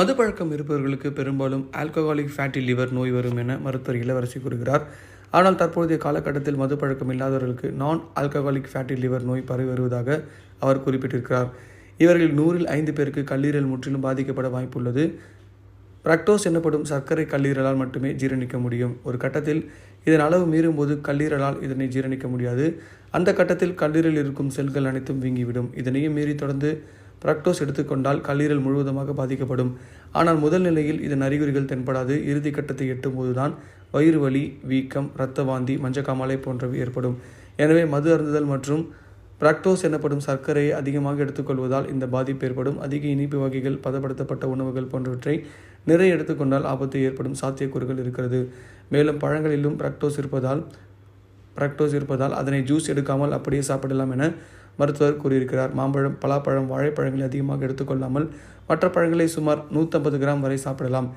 மது பழக்கம் இருப்பவர்களுக்கு பெரும்பாலும் ஆல்கஹாலிக் ஃபேட்டி லிவர் நோய் வரும் என மருத்துவர் இளவரசி கூறுகிறார். ஆனால் தற்போதைய காலகட்டத்தில் மது பழக்கம் இல்லாதவர்களுக்கு நான் ஆல்கஹாலிக் ஃபேட்டி லிவர் நோய் பரவி வருவதாக அவர் குறிப்பிட்டிருக்கிறார். இவர்கள் நூறில் ஐந்து பேருக்கு கல்லீரல் முற்றிலும் பாதிக்கப்பட வாய்ப்புள்ளது. பிரக்டோஸ் எனப்படும் சர்க்கரை கல்லீரலால் மட்டுமே ஜீரணிக்க முடியும். ஒரு கட்டத்தில் இதன் அளவு மீறும்போது கல்லீரலால் இதனை ஜீரணிக்க முடியாது. அந்த கட்டத்தில் கல்லீரல் இருக்கும் செல்கள் அனைத்தும் வீங்கிவிடும். இதனையும் மீறி தொடர்ந்து பிரக்டோஸ் எடுத்துக்கொண்டால் கல்லீரல் முழுவதுமாக பாதிக்கப்படும். ஆனால் முதல் நிலையில் இதன் அறிகுறிகள் தென்படாது. இறுதி கட்டத்தை எட்டும் போதுதான் வயிறு வலி வீக்கம் இரத்த வாந்தி மஞ்சக்காமலை போன்றவை ஏற்படும். எனவே மது அருந்துதல் மற்றும் பிராக்டோஸ் எனப்படும் சர்க்கரையை அதிகமாக எடுத்துக்கொள்வதால் இந்த பாதிப்பு ஏற்படும். அதிக இனிப்பு வகைகள் பதப்படுத்தப்பட்ட உணவுகள் போன்றவற்றை நிறைய எடுத்துக்கொண்டால் ஆபத்து ஏற்படும் சாத்தியக்கூறுகள் இருக்கிறது. மேலும் பழங்களிலும் பிரக்டோஸ் இருப்பதால் பிரக்டோஸ் இருப்பதால் அதனை ஜூஸ் எடுக்காமல் அப்படியே சாப்பிடலாம் என மருத்துவர் கூறியிருக்கிறார். மாம்பழம் பலாப்பழம் வாழைப்பழங்களை அதிகமாக எடுத்துக்கொள்ளாமல் மற்ற பழங்களை சுமார் 150 கிராம் வரை சாப்பிடலாம்.